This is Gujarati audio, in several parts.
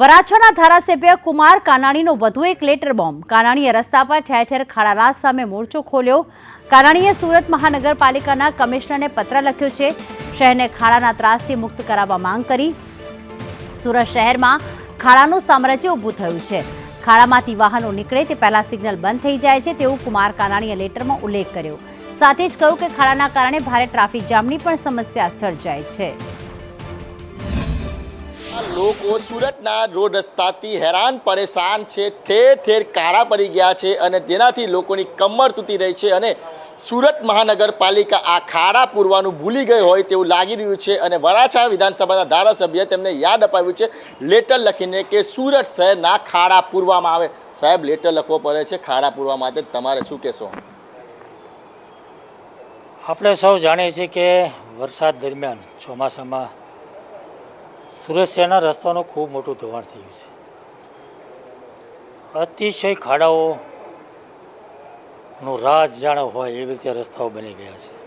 વરાછાના ધારાસભ્ય કુમાર કાનાણીનો વધુ એક લેટર બોમ્બ. કાનાણીએ રસ્તા પર ઠેર ઠેર ખાડાલાજ સામે મોરચો ખોલ્યો. કાનાણીએ સુરત મહાનગરપાલિકાના કમિશનરને પત્ર લખ્યો છે, શહેરને ખાડાના ત્રાસથી મુક્ત કરાવવા માંગ કરી. સુરત શહેરમાં ખાડાનું સામ્રાજ્ય ઊભું થયું છે. ખાડામાંથી વાહનો નીકળે તે પહેલાં સિગ્નલ બંધ થઈ જાય છે તેવું કુમાર કાનાણીએ લેટરમાં ઉલ્લેખ કર્યો. સાથે જ કહ્યું કે ખાડાના કારણે ભારે ટ્રાફિક જામની પણ સમસ્યા સર્જાય છે. લોકો સુરતના રોડ રસ્તાથી હેરાન, પરેશાન છે. ઠેર ઠેર કાળા પડી ગયા છે અને તેનાથી લોકોની કમર તૂટી રહી છે અને સુરત મહાનગરપાલિકા આ ખાડા પૂરવાનું ભૂલી ગઈ હોય તેવું લાગી રહ્યું છે અને વરાછા વિધાનસભાના ધારાસભ્ય તેમને યાદ અપાવ્યું છે, લેટર લખીને કે સુરત શહેરના ખાડા પૂરવામાં આવે. સાહેબ, લેટર લખવો પડે છે, ખાડા પૂરવા માટે તમારે શું કહેશો? આપણે સૌ જાણીએ છીએ કે વરસાદ દરમિયાન ચોમાસામાં સુરત શહેરના રસ્તાનું ખૂબ મોટું ધોવાણ થયું છે. અતિશય ખાડાઓ નું રાજ જાણે હોય એવી રીતે રસ્તાઓ બની ગયા છે.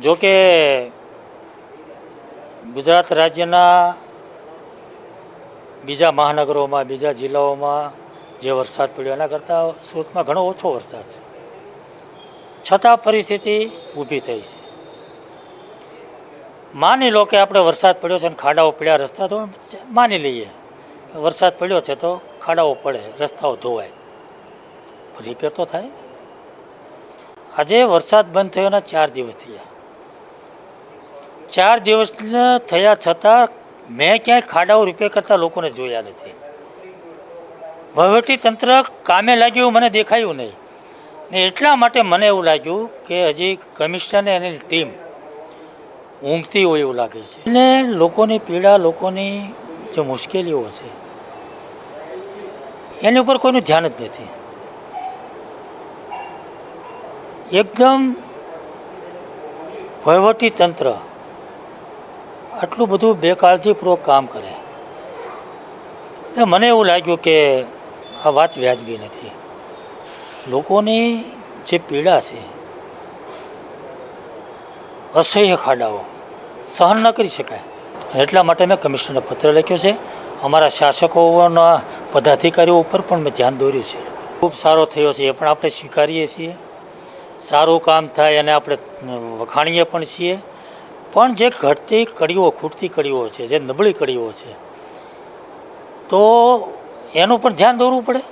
જોકે ગુજરાત રાજ્યના બીજા મહાનગરોમાં, બીજા જિલ્લાઓમાં જે વરસાદ પડ્યો, એના કરતાં સુરતમાં ઘણો ઓછો વરસાદ છે. છતાં પરિસ્થિતિ ઊભી થઈ છે. માની લો કે આપણે વરસાદ પડ્યો છે અને ખાડાઓ પડ્યા, રસ્તા તો માની લઈએ. વરસાદ પડ્યો છે તો ખાડાઓ પડે, રસ્તાઓ ધોવાય. રિપેર તો થાય. આજે વરસાદ બંધ થયો ને ચાર દિવસ થયા. ચાર દિવસ થયા છતાં મેં ક્યાંય ખાડાઓ રિપેર કરતા લોકોને જોયા નથી. વહીવટી તંત્ર કામે લાગ્યું મને દેખાયું નહીં. ને એટલા માટે મને એવું લાગ્યું કે હજી કમિશનર અને એની ટીમ ઊંઘતી હોય એવું લાગે છે. અને લોકોની પીડા, લોકોની જે મુશ્કેલીઓ છે, એની ઉપર કોઈનું ધ્યાન જ નથી. એકદમ વહીવટી તંત્ર આટલું બધું બેકાળજીપૂર્વક કામ કરે. એટલે મને એવું લાગ્યું કે આ વાત વ્યાજબી નથી. લોકોની જે પીડા છે અસહ્ય ખાડાઓ સહન ન કરી શકાય. એટલા માટે મેં કમિશનરને પત્ર લખ્યો છે. અમારા શાસકોના પદાધિકારીઓ ઉપર પણ મેં ધ્યાન દોર્યું છે. ખૂબ સારો થયો છે, એ પણ આપણે સ્વીકારીએ છીએ. સારું કામ થાય અને આપણે વખાણીએ પણ છીએ. પણ જે ઘટતી કડીઓ, ખૂટતી કડીઓ છે, જે નબળી કડીઓ છે, તો એનું પણ ધ્યાન દોરવું પડે.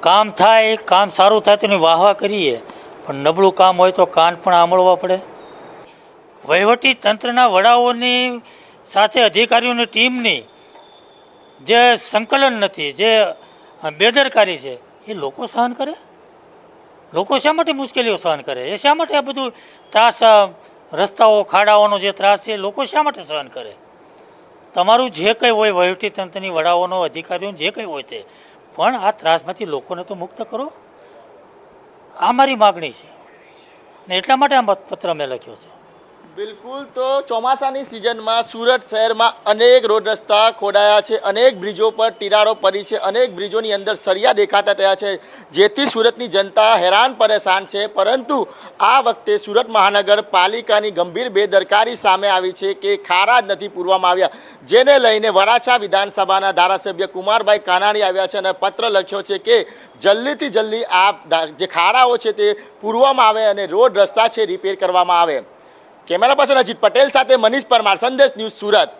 કામ થાય, કામ સારું થાય તો એની વાહવા કરીએ. પણ નબળું કામ હોય તો કાન પણ આંબળવા પડે. વહીવટી તંત્રના વડાઓની સાથે અધિકારીઓની ટીમની જે સંકલન નથી, જે બેદરકારી છે, એ લોકો સહન કરે? લોકો શા માટે મુશ્કેલીઓ સહન કરે? એ શા માટે આ બધું ત્રાસ રસ્તાઓ, ખાડાઓનો જે ત્રાસ છે લોકો શા માટે સહન કરે? તમારું જે કંઈ હોય વહીવટી તંત્રની વડાઓનો, અધિકારીઓનું જે કંઈ હોય તે. પણ આ ત્રાસમાંથી લોકોને તો મુક્ત કરો. આ મારી માગણી છે. ને એટલા માટે આ પત્ર મેં લખ્યો છે. બિલકુલ, તો ચોમાસાની સિઝનમાં સુરત શહેરમાં અનેક રોડ રસ્તા ખોડાયા છે, અનેક બ્રિજો પર તિરાડો પડી છે, અનેક બ્રિજોની અંદર સળિયા દેખાતા થયા છે, જેથી સુરતની જનતા હેરાન પરેશાન છે, પરંતુ આ વખતે સુરત મહાનગરપાલિકાની ગંભીર બેદરકારી સામે આવી છે કે ખાડા જ નથી પૂરવામાં આવ્યા. જેને લઈને વરાછા વિધાનસભાના ધારાસભ્ય કુમારભાઈ કાનાણી આવ્યા છે અને પત્ર લખ્યો છે કે જલ્દીથી જલ્દી આ જે ખાડાઓ છે તે પૂરવામાં આવે અને રોડ રસ્તા છે, રિપેર કરવામાં આવે. કેમેરા પર્સન અજીત પટેલ સાથે મનીષ પરમાર સંદેશ ન્યૂઝ સુરત.